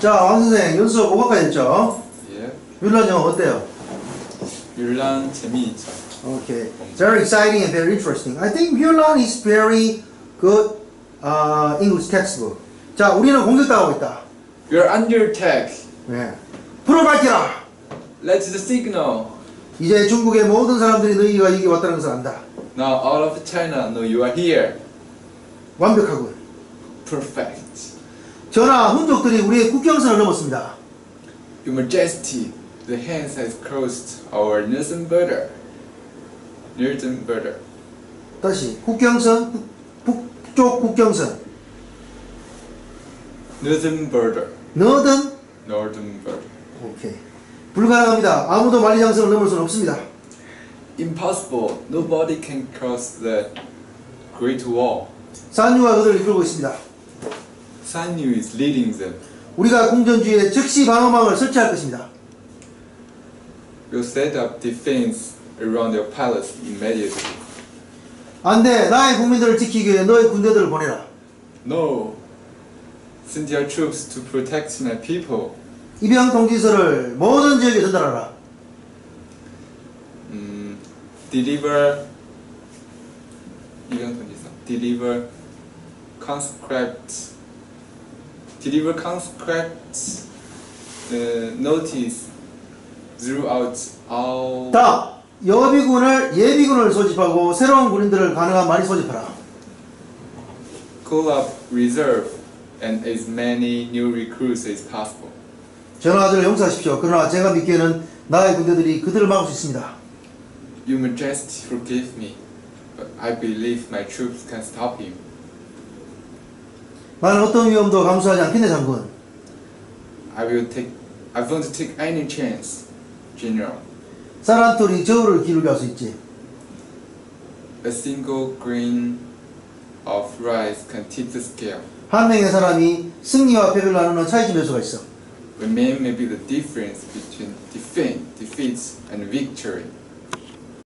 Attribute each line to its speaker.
Speaker 1: 자, 왕 선생, 연수 5과까지 했죠?
Speaker 2: 예.
Speaker 1: 뮬란 영어 어때요?
Speaker 2: 율란 재미있죠.
Speaker 1: Okay. Very exciting and very interesting. I think 뮬란 is very good uh, English textbook. 자, 우리는 공격당하고 있다.
Speaker 2: You're under attack.
Speaker 1: 네. 불을 밝혀라!
Speaker 2: Let's the signal.
Speaker 1: 이제 중국의 모든 사람들이 너희가 여기 왔다는 것을 안다.
Speaker 2: Now all of China know you are here.
Speaker 1: 완벽하군.
Speaker 2: Perfect.
Speaker 1: 전하, 훈족들이 우리의 국경선을 넘었습니다.
Speaker 2: Your Majesty, the hands has crossed our northern border. Northern border.
Speaker 1: 다시 국경선, 북, 북쪽 국경선.
Speaker 2: Northern border.
Speaker 1: 너든
Speaker 2: Northern border.
Speaker 1: 오케이. 불가능합니다. 아무도 만리장성을 넘을 수는 없습니다.
Speaker 2: Impossible. Nobody can cross the Great Wall.
Speaker 1: 산유가 그들을 이끌고 있습니다.
Speaker 2: San Yu is leading them.
Speaker 1: 우리가 궁전주에 즉시 방어망을 설치할 것입니다.
Speaker 2: We'll set up defense around your palace immediately.
Speaker 1: 안돼, 나의 국민들을 지키기 위해 너의 군대들을 보내라.
Speaker 2: No. Send your troops to protect my people.
Speaker 1: 입영 통지서를 모든 지역에 전달하라.
Speaker 2: Mm, deliver. 이런 통지서. Deliver conscript. Deliver conscript uh, notice throughout all.
Speaker 1: 다음, 여비군을 예비군을 소집하고 새로운 군인들을 가능한 많이 소집하라.
Speaker 2: Call up reserve and as many new recruits as possible.
Speaker 1: 전하들 용서하십시오. 그러나 제가 믿기에는 나의 군대들이 그들을 막을 수 있습니다.
Speaker 2: Your Majesty, forgive me, but I believe my troops can stop him.
Speaker 1: 나는 어떤 위험도 감수하지 않겠네, 장군.
Speaker 2: I will take. I won't take any chance, General.
Speaker 1: 톨이 저울을 기울게 할수 있지.
Speaker 2: A single grain of rice can tip the scale.
Speaker 1: 한 명의 사람이 승리와 패배를 나누는 차이점일 수가 있어.
Speaker 2: When man may be the difference between defeat, defeats and victory.